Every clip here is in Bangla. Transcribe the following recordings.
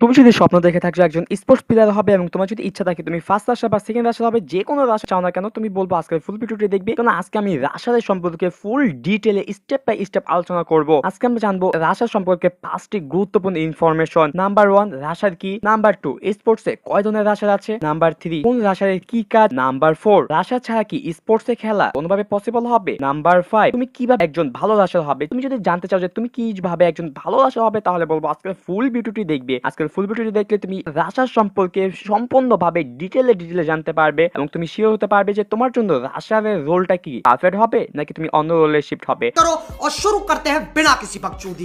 তুমি যদি স্বপ্ন দেখে থাকছো একজন স্পোর্টস প্লেয়ার হবে এবং তোমার যদি ইচ্ছা থাকে তুমি ফার্স্ট রাশা বা সেকেন্ড রাশা হবে, যে কোনো রাশা চাও না কেন, তুমি বলব আজকে ফুল ভিডিওটি দেখবে। কারণ আজকে আমি রাশাদের সম্পর্কে ফুল ডিটেলে স্টেপ বাই স্টেপ আলোচনা করব। আজকে আমরা জানব রাশা সম্পর্কে পাঁচটি গুরুত্বপূর্ণ ইনফরমেশন নাম্বার ওয়ান রাশার কি? নাম্বার টু স্পোর্টসে কয় ধরনের রাশার আছে? নাম্বার থ্রি কোন রাশার কি কাজ? নাম্বার ফোর রাশা ছাড়া কি স্পোর্টসে খেলা কোনোভাবে পসিবল হবে? নাম্বার ফাইভ তুমি কীভাবে একজন ভালো রাশার হবে? তুমি যদি জানতে চাও যে তুমি কীভাবে একজন ভালো রাশা হবে, তাহলে বলব আজকের ফুল ভিডিওটি দেখবে। আজকের ফুল ভিডিওটি দেখলে তুমি রাশার সম্পর্কে সম্পূর্ণভাবে ডিটেলে ডিটেলে জানতে পারবে এবং তুমি শিওর হতে পারবে যে তোমার জন্য রাশারের রোলটা কি? পারফেক্ট হবে নাকি তুমি অন্য রোলে শিফট হবে? শুরু করতে বিনা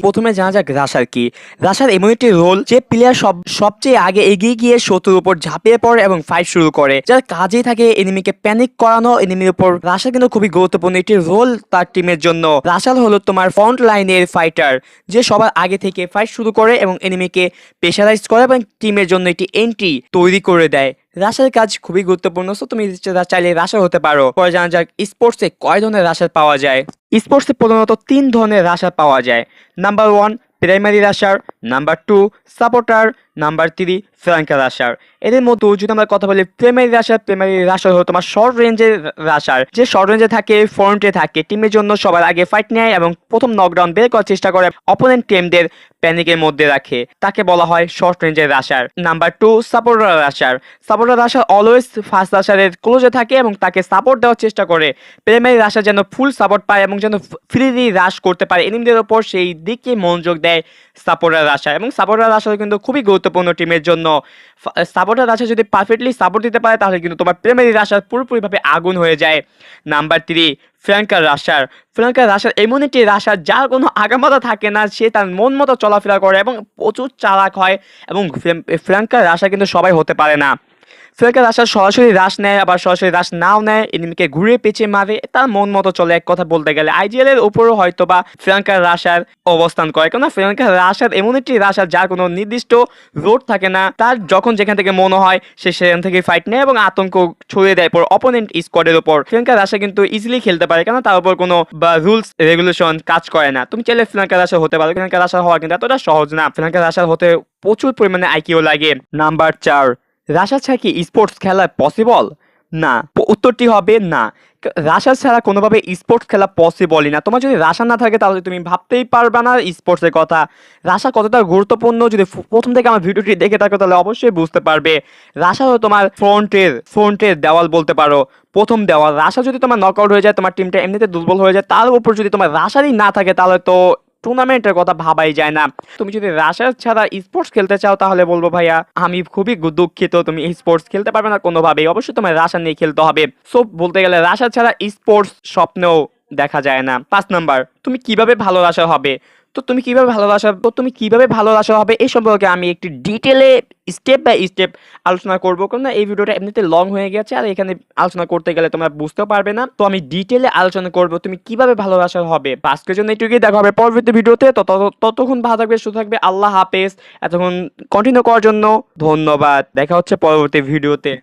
প্রথমে জানা যাক রাশার কি। রাশার এমন একটি রোল যে প্লেয়ার সব সবচেয়ে আগে এগিয়ে গিয়ে শত্রুর উপর ঝাঁপিয়ে পড়ে এবং ফাইট শুরু করে। যার কাজেই থাকে এনিমিকে প্যানিক করানো এনিমির উপর রাশার কিন্তু খুবই গুরুত্বপূর্ণ একটি রোল তার টিমের জন্য। রাশাল হলো তোমার ফ্রন্ট লাইনের ফাইটার যে সবার আগে থেকে ফাইট শুরু করে এবং এনিমিকে পেশাদার প্রেশারাইজ করে এবং টিমের জন্য একটি এন্ট্রি তৈরি করে দেয়। রাশার কাজ খুবই গুরুত্বপূর্ণ সো তুমি চাইলে রাশার হতে পারো। পরে জানা যাক স্পোর্টসে কয় ধরনের রাশার পাওয়া যায়? স্পোর্টসে প্রধানত তিন ধরনের রাশার পাওয়া যায়। Number one primary rusher number two supporter number three flanker rusher এদের মধ্যে যদি আমরা কথা বলি প্রাইমারি রাশার প্রাইমারি রাশার হলো তোমার শর্ট রেঞ্জের রাশার যে শর্ট রেঞ্জে থাকে ফ্রন্টে থাকে টিমের জন্য সবার আগে ফাইট নেয় এবং প্রথম নকডাউন বের করার চেষ্টা করে অপোনেন্ট টিমদের প্যানিকের মধ্যে রাখে। তাকে বলা হয় শর্ট রেঞ্জের rusher number two supporter rusher supporter rusher always first রাশারের ক্লোজে থাকে এবং তাকে সাপোর্ট দেওয়ার চেষ্টা করে। প্রাইমারি রাশার যেন ফুল সাপোর্ট পায় এবং যেন ফ্রিলি রাশ করতে পারে। এনিমদের ওপর সেই দিকে মনোযোগ দেয় সাপোর্টার রাশা এবং সাপোর্টার রাশা কিন্তু খুবই গুরুত্বপূর্ণ টিমের জন্য। সাপোর্টার রাশা যদি পারফেক্টলি সাপোর্ট দিতে পারে, তাহলে কিন্তু তোমার প্রেমের রাশার পুরোপুরিভাবে আগুন হয়ে যায়। নাম্বার থ্রি ফ্র্যাঙ্কার রাশার ফ্র্যাঙ্কার রাশার এমন একটি রাশার যার কোনো আগামাতা থাকে না, সে তার মন মতো চলাফেরা করে এবং প্রচুর চালাক হয় এবং ফ্র্যাঙ্কার রাশা কিন্তু সবাই হতে পারে না। ফ্র্যাঙ্কার রাশার সরাসরি রাশ নেয়, আবার সরাসরি রাশ নাও নেয়, এনিমিকে ঘুরে পেঁচে মারে, তার মন মতো চলে। এক কথা বলতে গেলে, আইজিএল এর উপরও হয়তো বা ফ্র্যাঙ্কার রাশার অবস্থান করে, কেননা ফ্র্যাঙ্কার রাশার এমন একটি রাশার যার কোনো নির্দিষ্ট রোড থাকে না। তার যখন যেখান থেকে মনে হয়, সে সেখান থেকে ফাইট নেয় এবং আতঙ্ক ছড়িয়ে দেয় পর অপোনেন্ট স্কোয়াডের উপর। ফ্র্যাঙ্কার রাশা কিন্তু ইজিলি খেলতে পারে কেন তার উপর কোনো বা রুলস রেগুলেশন কাজ করে না। তুমি চাইলে ফ্র্যাঙ্কার রাশা হতে পারো। ফ্র্যাঙ্কার রাশা হওয়া কিন্তু এতটা সহজ না। ফ্র্যাঙ্কার রাশা হতে প্রচুর পরিমাণে আইকিও লাগে। নাম্বার চার। রাশা ছাড়া কি স্পোর্টস খেলা পসিবল না। উত্তরটি হবে না। রাশা ছাড়া কোনোভাবে স্পোর্টস খেলা পসিবলই না। তোমার যদি রাশা না থাকে, তাহলে তুমি ভাবতেই পারবে না স্পোর্টসের কথা। রাশা কতটা গুরুত্বপূর্ণ, যদি প্রথম থেকে আমার ভিডিওটি দেখে থাকো, তাহলে অবশ্যই বুঝতে পারবে। রাশা হলো তোমার ফ্রন্টের ফ্রন্টের দেওয়াল বলতে পারো, প্রথম দেওয়াল। রাশা যদি তোমার নকআউট হয়ে যায়, তোমার টিমটা এমনিতে দুর্বল হয়ে যায়, তার উপর যদি তোমার রাশারই না থাকে, তাহলে তো টুর্নামেন্টের কথা ভাবাই যায় না। তুমি যদি রাশার ছাড়া স্পোর্টস খেলতে চাও তাহলে বলব ভাইয়া, আমি খুবই দুঃখিত, তুমি স্পোর্টস খেলতে পারবে না কোনোভাবেই। অবশ্যই তোমার রাশা নিয়ে খেলতে হবে। সো বলতে গেলে রাশা ছাড়া স্পোর্টস স্বপ্নেও দেখা যায় না। পাঁচ নাম্বার, তুমি কীভাবে ভালো রাশা হবে? তো তুমি কীভাবে ভালোবাসা তো তুমি কীভাবে ভালোবাসা হবে এই সম্পর্কে আমি একটি ডিটেলে স্টেপ বাই স্টেপ আলোচনা করব। কারণ এই ভিডিওটা এমনিতে লং হয়ে গেছে আর এখানে আলোচনা করতে গেলে তোমরা বুঝতেও পারবে না। তো আমি ডিটেলে আলোচনা করব, তুমি কীভাবে ভালোবাসা হবে? আজকের জন্য এটুকুই, দেখা হবে পরবর্তী ভিডিওতে। ততক্ষণ ভালো থাকবে, সুস্থ থাকবে, আল্লাহ হাফেজ। এতক্ষণ কন্টিনিউ করার জন্য ধন্যবাদ। দেখা হচ্ছে পরবর্তী ভিডিওতে।